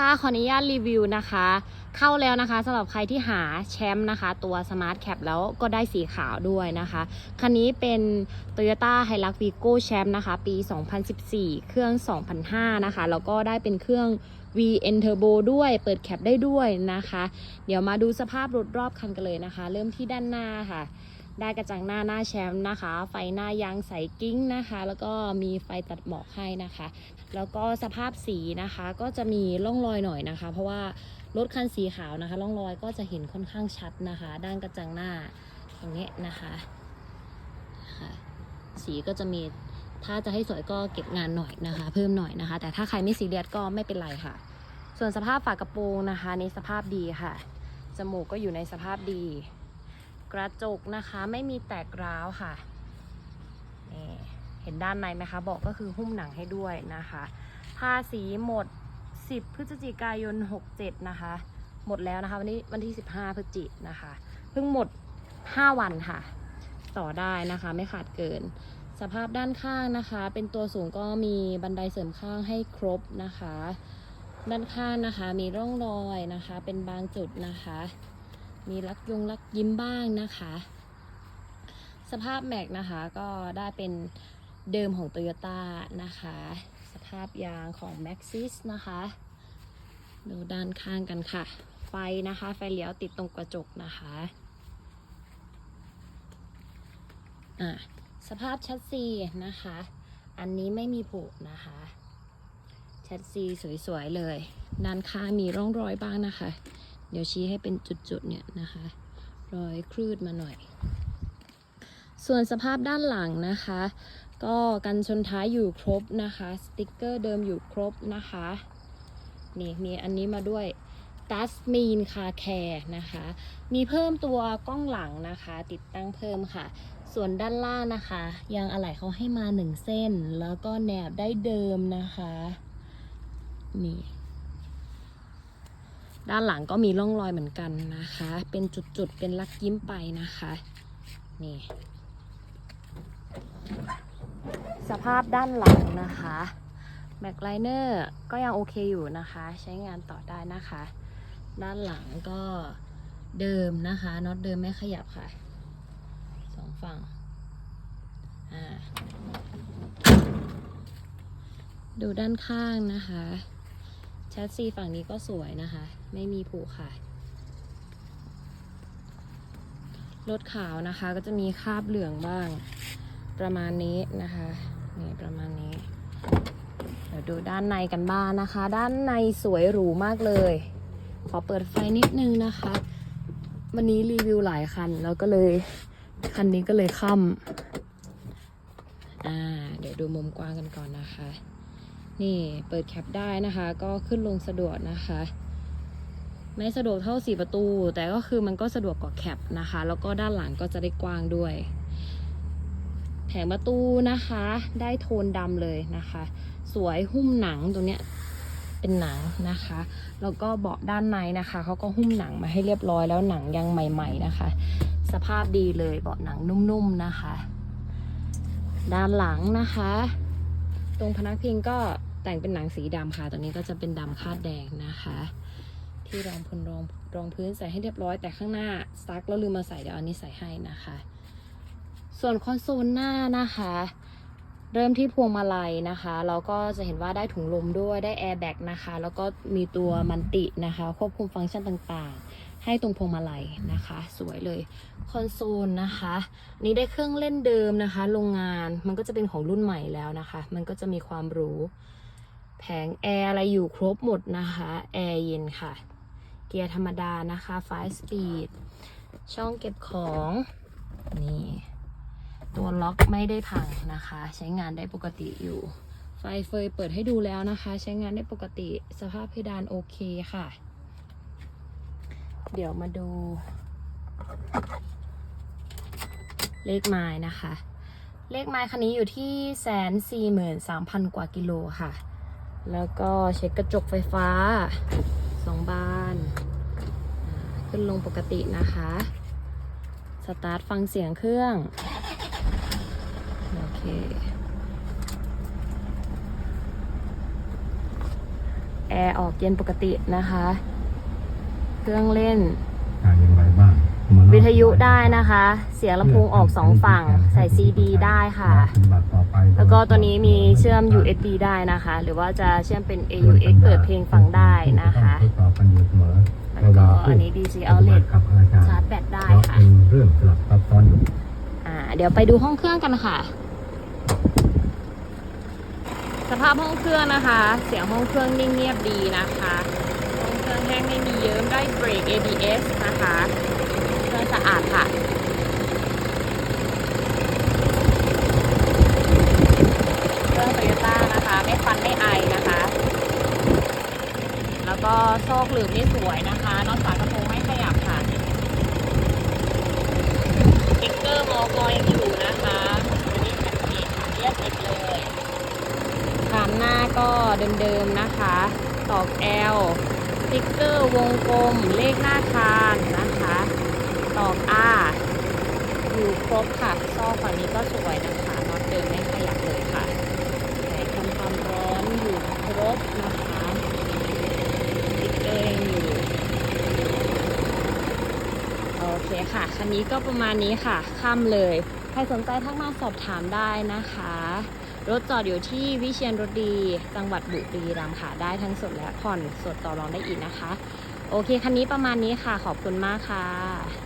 ค่ะขออนุญาตรีวิวนะคะ เข้าแล้วนะคะสำหรับใครที่หาแชมป์นะคะ ตัว Smart Cap แล้วก็ได้สีขาวด้วยนะคะ คันนี้เป็น Toyota Hilux Vigo Champ นะคะ ปี 2014 เครื่อง 2005 นะคะ แล้วก็ได้เป็นเครื่อง VN Turbo ด้วย เปิดแคปได้ด้วยนะคะ เดี๋ยวมาดูสภาพรถรอบคันกันเลยนะคะ เริ่มที่ด้านหน้าค่ะ ได้กระจังหน้าหน้าแชมป์นะคะ ไฟหน้ายางใสกิ้งนะคะ แล้วก็มีไฟตัดหมอกให้นะคะ แล้วก็สภาพสีนะคะก็จะมีร่องรอยหน่อยนะคะ เพราะว่ารถคันสีขาวนะคะร่องรอยก็จะเห็นค่อนข้างชัดนะคะ ด้านกระจังหน้าตรงนี้นะคะะสีก็จะมีถ้าจะให้สวยก็เก็บงานหน่อยนะคะ เพิ่มหน่อยนะคะ แต่ถ้าใครไม่ซีเรียสก็ไม่เป็นไรค่ะ ส่วนสภาพฝากระโปรงนะคะในสภาพดีค่ะจมูกก็อยู่ในสภาพดี กระจกนะคะ ไม่มีแตกร้าวค่ะนี่เห็นด้านในไหมคะบอกก็คือหุ้มหนังให้ด้วยนะคะทาสีหมด 10 พฤศจิกายน 67 นะคะ หมดแล้วนะคะวันนี้วันที่ 15 พฤศจิกนะคะ เพิ่งหมด 5 วันค่ะ ต่อได้นะคะไม่ขาดเกิน สภาพด้านข้างนะคะ เป็นตัวสูงก็มีบันไดเสริมข้างให้ครบนะคะ ด้านข้างนะคะมีร่องรอยนะคะ เป็นบางจุดนะคะ มีลักยงลักยิ้มบ้างนะคะ สภาพแม็กนะคะก็ได้เป็นเดิมของ Toyota นะคะ สภาพยางของ Maxis นะคะ ดูด้านข้างกันค่ะ ไฟนะคะ ไฟเลี้ยวติดตรงกระจกนะคะอะสภาพชัดซีนะคะ อันนี้ไม่มีผุนะคะชัดซีสวยๆเลย ด้านข้างมีร่องรอยบ้างนะคะ เดี๋ยวชี้ให้เป็นจุดๆเนี่ยนะคะ รอยคลืดมาหน่อย ส่วนสภาพด้านหลังนะคะ ก็กันชนท้ายอยู่ครบนะคะ สติกเกอร์เดิมอยู่ครบนะคะนี่มีอันนี้มาด้วยตัสมีนคาแคร์นะคะ มีเพิ่มตัวกล้องหลังนะคะ ติดตั้งเพิ่มค่ะ ส่วนด้านล่างนะคะ ยางอะไหล่เขาให้มาหนึ่งเส้น แล้วก็แนบได้เดิมนะคะ นี่ ด้านหลังก็มีร่องรอยเหมือนกันนะคะ เป็นจุดๆ เป็นลักยิ้มไปนะคะ นี่ สภาพด้านหลังนะคะแม็กไลเนอร์ก็ยังโอเคอยู่นะคะ ใช้งานต่อได้นะคะ ด้านหลังก็เดิมนะคะน็อตเดิมไม่ขยับค่ะสองฝั่งดูด้านข้างนะคะ แชสซีฝั่งนี้ก็สวยนะคะ ไม่มีผุค่ะ รถขาวนะคะก็จะมีคราบเหลืองบ้าง ประมาณนี้นะคะนี่ประมาณนี้ เดี๋ยวดูด้านในกันบ้างนะคะ ด้านในสวยหรูมากเลย ขอเปิดไฟนิดนึงนะคะ วันนี้รีวิวหลายคันแล้วก็เลย คันนี้ก็เลยค่ำอ่า เดี๋ยวดูมุมกว้างกันก่อนนะคะ นี่เปิดแคปได้นะคะ ก็ขึ้นลงสะดวกนะคะ ไม่สะดวกเท่าสี่ประตู แต่ก็คือมันก็สะดวกกว่าแคปนะคะ แล้วก็ด้านหลังก็จะได้กว้างด้วย แผงประตูนะคะ ได้โทนดำเลยนะคะ สวยหุ้มหนังตรงเนี้ยเป็นหนังนะคะ แล้วก็เบาะด้านในนะคะเขาก็หุ้มหนังมาให้เรียบร้อยแล้วหนังยังใหม่ ๆนะคะ สภาพดีเลยเบาะหนังนุ่มๆนะคะ ด้านหลังนะคะ ตรงพนักพิงก็แต่งเป็นหนังสีดำค่ะตัวนี้ก็จะเป็นดำคาดแดงนะคะ ที่รองพื้นรองรองพื้นใส่ให้เรียบร้อย แต่ข้างหน้าซักแล้วลืมมาใส่เดี๋ยวอันนี้ใส่ให้นะคะ ส่วนคอนโซลหน้านะคะ เริ่มที่พวงมาลัยนะคะเราก็จะเห็นว่าได้ถุงลมด้วยได้แอร์แบ็กนะคะ แล้วก็มีตัวมันตินะคะ ควบคุมฟังก์ชันต่างๆ ให้ตรงพวงมาลัยนะคะ สวยเลยคอนโซลนะคะนนี้ได้เครื่องเล่นเดิมนะคะ โรงงานมันก็จะเป็นของรุ่นใหม่แล้วนะคะ มันก็จะมีความหรูแผงแอร์อะไรอยู่ครบหมดนะคะ แอร์เย็นค่ะ เกียร์ธรรมดานะคะ5 speed ช่องเก็บของนี่ตัวล็อกไม่ได้พังนะคะ ใช้งานได้ปกติอยู่ ไฟเฟยเปิดให้ดูแล้วนะคะ ใช้งานได้ปกติสภาพเพดานโอเคค่ะ เดี๋ยวมาดู เลขไม้นะคะ เลขไม้คันนี้อยู่ที่แสนสี่หมื่นสามพันกว่ากิโลค่ะ แล้วก็เช็คกระจกไฟฟ้าสองบานขึ้นลงปกตินะคะ สตาร์ทฟังเสียงเครื่อง โอเคแอร์ออกเย็นปกตินะคะ เครื่องเล่นจ่ายอย่างไรบ้างวิทยุได้นะคะ เสียงลำโพงออกสองฝั่ง ใส่ซีดีได้ค่ะ แล้วก็ตัวนี้มีเชื่อม USB ได้นะคะ หรือว่าจะเชื่อมเป็น AUX เปิดเพลงฟังได้นะคะทดสอบกันอยู่เสมอแล้วก็อันนี้ DC outlet กับอาจารย์ชาร์จแบตได้เพราะค่ะเป็นเรื่องสลับซับซ้อนอยู่อ่าเดี๋ยวไปดูห้องเครื่องกันค่ะ สภาพห้องเครื่องนะคะ เสียงห้องเครื่องนิ่งเงียบดีนะคะห้องเครื่อง แห้งไม่มีเยิ้มได้เบรก ABS นะคะเครื่องสะอาดค่ะเครื่องโตโยต้านะคะ ไม่ควันไม่ไอนะคะ แล้วก็โซกหลืบนี่สวยนะคะนอตฝากระโปรงไม่ขยับค่ะสติ๊กเกอร์มอกอยังอยู่นะคะอันนี้แผ่นสีขาวเรียบติดเลยคานหน้าก็เดิมๆนะคะตอก L ส ติ๊กเกอร์วงกลมเลขหน้าคานนะคะตอก R อยู่ครบค่ะซอกฝั่งนี้ก็สวยนะคะน็อตเดิมไม่ขยับเลยค่ะแผงทำความร้อนอยู่ครบนะคะสติ๊กเกอร์ยังอยู่โอเคค่ะ คันนี้ก็ประมาณนี้ค่ะค่ำเลย ใครสนใจทักมาสอบถามได้นะคะ รถจอดอยู่ที่วิเชียนรถดี จังหวัดบุรีรัมย์ค่ะ ได้ทั้งสดและผ่อนสดต่อรองได้อีกนะคะ โอเค คันนี้ประมาณนี้ค่ะ ขอบคุณมากค่ะ